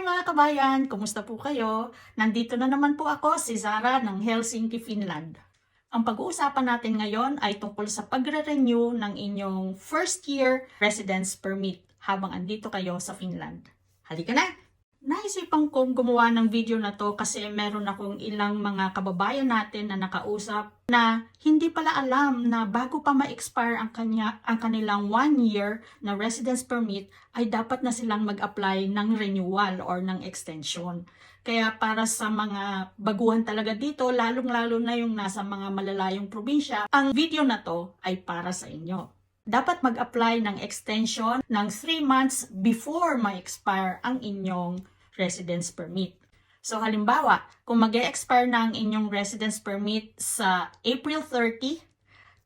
Hi mga kabayan! Kumusta po kayo? Nandito na naman po ako, si Zara ng Helsinki, Finland. Ang pag-uusapan natin ngayon ay tungkol sa pagre-renew ng inyong first year residence permit habang andito kayo sa Finland. Halika na! Naisipan kong gumawa ng video na to kasi meron akong ilang mga kababayan natin na nakausap na hindi pala alam na bago pa ma-expire ang, kanya, ang kanilang one year na residence permit ay dapat na silang mag-apply ng renewal or ng extension. Kaya para sa mga baguhan talaga dito, lalong-lalo na yung nasa mga malalayong probinsya, ang video na to ay para sa inyo dapat mag-apply ng extension ng 3 months before ma-expire ang inyong residence permit. So halimbawa, kung mag expire na ang inyong residence permit sa April 30,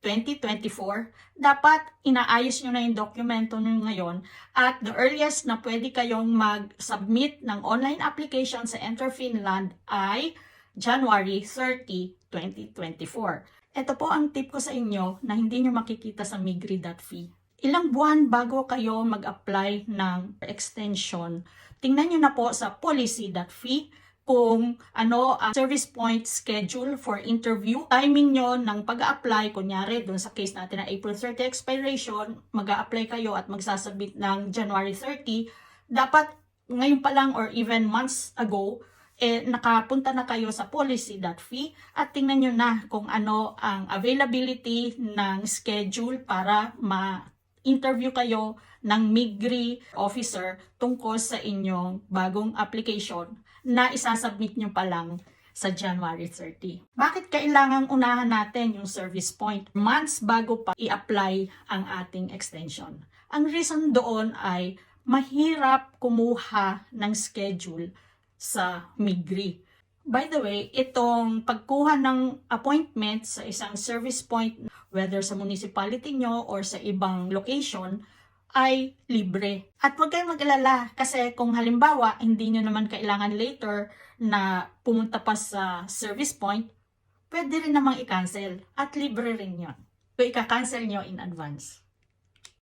2024, dapat inaayos nyo na yung dokumento nyo ngayon at the earliest na pwede kayong mag-submit ng online application sa Enter Finland ay January 30, 2024. Ito po ang tip ko sa inyo na hindi nyo makikita sa migri.fee. Ilang buwan bago kayo mag-apply ng extension, tingnan nyo na po sa policy.fee kung ano ang service point schedule for interview. Timing nyo ng pag-apply, kunyari dun sa case natin na April 30 expiration, mag apply kayo at magsasabit ng January 30, dapat ngayon pa lang or even months ago, eh, nakapunta na kayo sa policy.fee at tingnan nyo na kung ano ang availability ng schedule para ma-interview kayo ng MIGRI officer tungkol sa inyong bagong application na isasubmit nyo pa lang sa January 30. Bakit kailangang unahan natin yung service point months bago pa i-apply ang ating extension? Ang reason doon ay mahirap kumuha ng schedule sa Migri. By the way, itong pagkuha ng appointment sa isang service point, whether sa municipality nyo or sa ibang location, ay libre. At huwag kayong mag-alala kasi kung halimbawa hindi nyo naman kailangan later na pumunta pa sa service point, pwede rin namang i-cancel at libre rin yon. So, ika-cancel nyo in advance.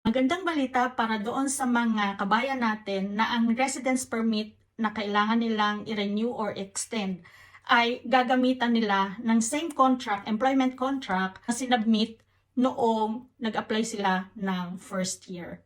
Magandang balita para doon sa mga kabayan natin na ang residence permit na kailangan nilang i-renew or extend ay gagamitan nila ng same contract, employment contract na sinubmit noong nag-apply sila ng first year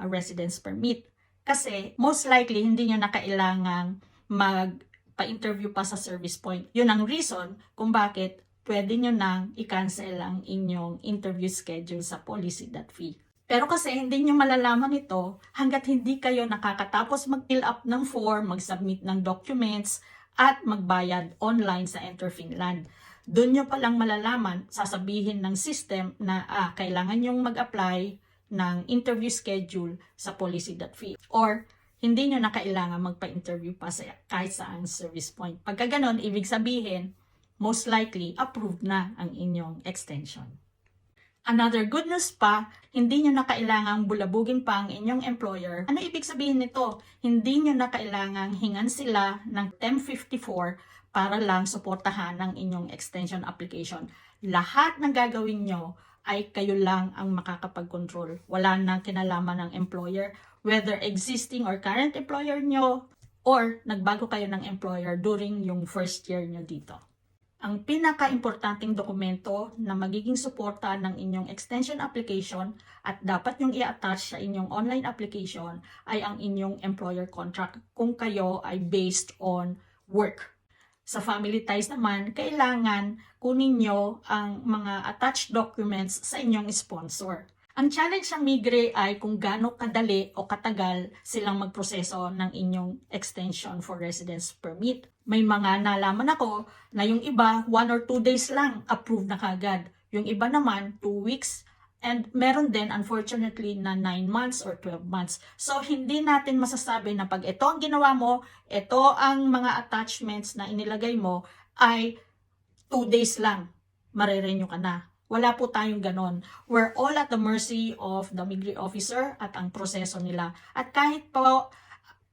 uh, residence permit. Kasi most likely hindi nyo na kailangang magpa-interview pa sa service point. Yun ang reason kung bakit pwede nyo nang i-cancel ang inyong interview schedule sa policy.fee. Pero kasi hindi nyo malalaman ito hanggat hindi kayo nakakatapos mag-fill up ng form, mag-submit ng documents, at magbayad online sa Enter Finland. Doon nyo palang malalaman, sasabihin ng system na ah, kailangan nyong mag-apply ng interview schedule sa policy.fee. Or hindi nyo na kailangan magpa-interview pa sa kahit saan service point. Pagka ganon, ibig sabihin, most likely approved na ang inyong extension. Another good news pa, hindi nyo na kailangang bulabugin pa ang inyong employer. Ano ibig sabihin nito? Hindi nyo na kailangang hingan sila ng 1054 para lang suportahan ng inyong extension application. Lahat ng gagawin nyo ay kayo lang ang makakapag-control. Wala nang kinalaman ng employer, whether existing or current employer nyo, or nagbago kayo ng employer during yung first year nyo dito ang pinaka-importanting dokumento na magiging suporta ng inyong extension application at dapat yung i-attach sa inyong online application ay ang inyong employer contract kung kayo ay based on work. Sa family ties naman, kailangan kunin nyo ang mga attached documents sa inyong sponsor. Ang challenge sa Migre ay kung gaano kadali o katagal silang magproseso ng inyong extension for residence permit. May mga nalaman ako na yung iba, 1 or 2 days lang, approved na kagad. Yung iba naman, 2 weeks. And meron din, unfortunately, na 9 months or 12 months. So, hindi natin masasabi na pag ito ang ginawa mo, ito ang mga attachments na inilagay mo, ay 2 days lang, marerenew ka na. Wala po tayong ganon. We're all at the mercy of the migrant officer at ang proseso nila. At kahit po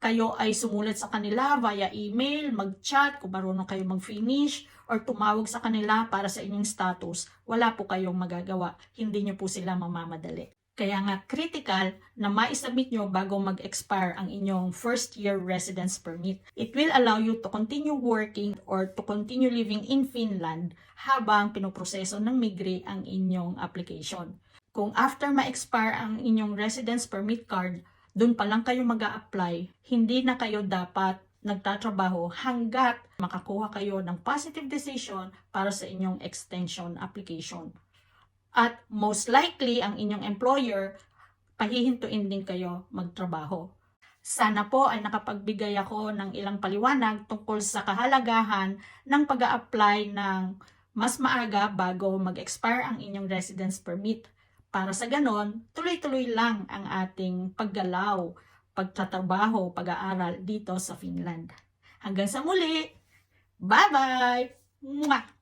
kayo ay sumulat sa kanila via email, mag-chat kung marunong kayo mag-finish, or tumawag sa kanila para sa inyong status, wala po kayong magagawa. Hindi nyo po sila mamamadali. Kaya nga critical na ma-submit nyo bago mag-expire ang inyong first year residence permit. It will allow you to continue working or to continue living in Finland habang pinoproseso ng Migri ang inyong application. Kung after ma-expire ang inyong residence permit card, dun pa lang kayo mag apply hindi na kayo dapat nagtatrabaho hanggat makakuha kayo ng positive decision para sa inyong extension application. At most likely, ang inyong employer, pahihintuin din kayo magtrabaho. Sana po ay nakapagbigay ako ng ilang paliwanag tungkol sa kahalagahan ng pag apply ng mas maaga bago mag-expire ang inyong residence permit. Para sa ganon, tuloy-tuloy lang ang ating paggalaw, pagtatrabaho, pag-aaral dito sa Finland. Hanggang sa muli! Bye-bye! Mwah!